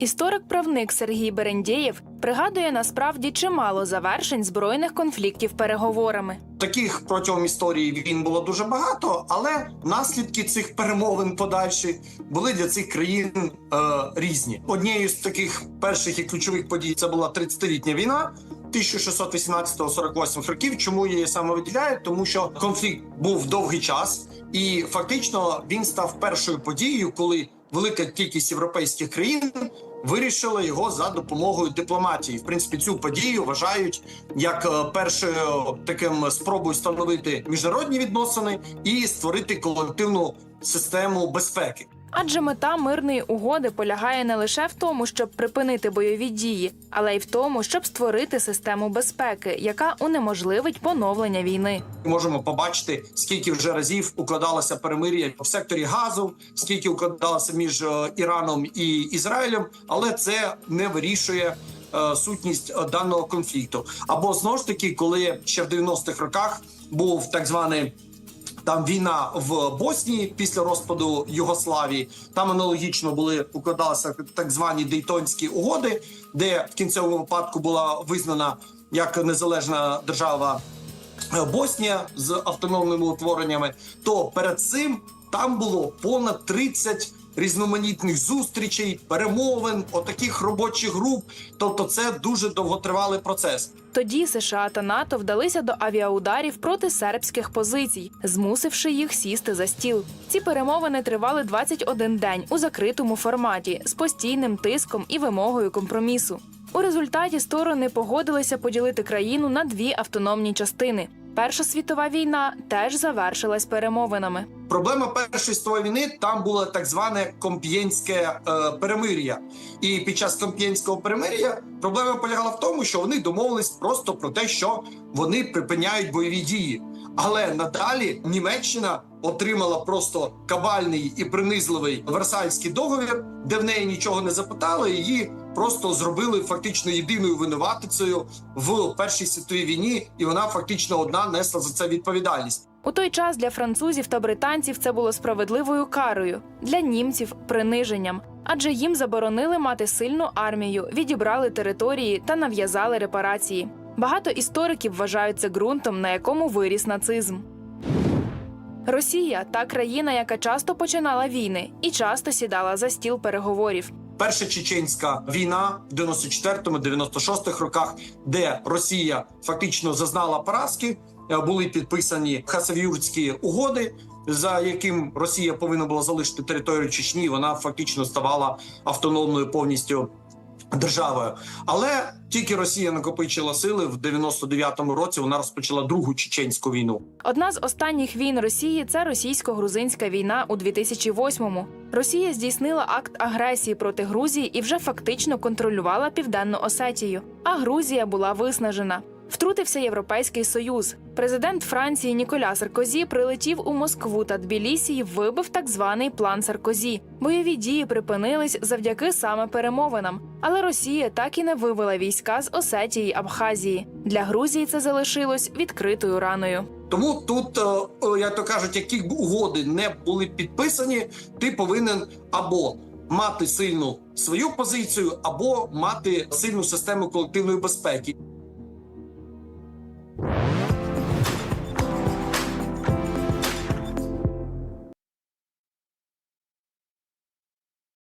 Історик-правник Сергій Берендєєв пригадує насправді чимало завершень збройних конфліктів переговорами. Таких протягом історії війн було дуже багато, але наслідки цих перемовин подальших були для цих країн е, різні. Однією з таких перших і ключових подій це була 30-літня війна. 1618-48 років. Чому я її саме виділяю? Тому що конфлікт був довгий час, і фактично він став першою подією, коли велика кількість європейських країн вирішили його за допомогою дипломатії. В принципі, цю подію вважають як е, першою таким спробою встановити міжнародні відносини і створити колективну систему безпеки. Адже мета мирної угоди полягає не лише в тому, щоб припинити бойові дії, але й в тому, щоб створити систему безпеки, яка унеможливить поновлення війни. Можемо побачити, скільки вже разів укладалося перемир'я в секторі газу, скільки укладалося між е, Іраном і Ізраїлем, але це не вирішує. е, Сутність е, даного конфлікту, або знову ж таки, коли ще в 90-х роках був так званий там війна в Боснії після розпаду Югославії. Там аналогічно були укладалися так звані Дейтонські угоди, де в кінцевому випадку була визнана як незалежна держава е, Боснія з автономними утвореннями. То перед цим там було понад 30 різноманітних зустрічей, перемовин, отаких робочих груп. Тобто, це дуже довготривалий процес. Тоді США та НАТО вдалися до авіаударів проти сербських позицій, змусивши їх сісти за стіл. Ці перемовини тривали 21 день у закритому форматі з постійним тиском і вимогою компромісу. У результаті сторони погодилися поділити країну на дві автономні частини. Перша світова війна теж завершилась перемовинами. Проблема першої світової війни там було так зване комп'єнське е, перемир'я. І під час комп'єнського перемир'я проблема полягала в тому, що вони домовились просто про те, що вони припиняють бойові дії. Але надалі Німеччина отримала просто кабальний і принизливий Версальський договір, де в неї нічого не запитали. Її просто зробили фактично єдиною винуватицею в першій світовій війні, і вона фактично одна несла за це відповідальність. У той час для французів та британців це було справедливою карою, для німців приниженням, адже їм заборонили мати сильну армію, відібрали території та нав'язали репарації. Багато істориків вважають це ґрунтом, на якому виріс нацизм. Росія та країна, яка часто починала війни і часто сідала за стіл переговорів. Перша чеченська війна в 94-96 роках, де Росія фактично зазнала поразки, е, були підписані хасавюртські угоди, за яким Росія повинна була залишити територію Чечні. Вона фактично ставала автономною повністю державою. Але тільки Росія накопичила сили в 99-му році. Вона розпочала другу чеченську війну. Одна з останніх війн Росії це російсько-грузинська війна у 2008-му. Росія здійснила акт агресії проти Грузії і вже фактично контролювала південну Осетію. А Грузія була виснажена. Втрутився Європейський Союз. Президент Франції Ніколя Саркозі прилетів у Москву та Тбілісі і вибив так званий план Саркозі. Бойові дії припинились завдяки саме перемовинам. Але Росія так і не вивела війська з Осетії й Абхазії. Для Грузії це залишилось відкритою раною. Тому тут, е, е, як то кажуть, які б угоди не були підписані, ти повинен або мати сильну свою позицію, або мати сильну систему колективної безпеки.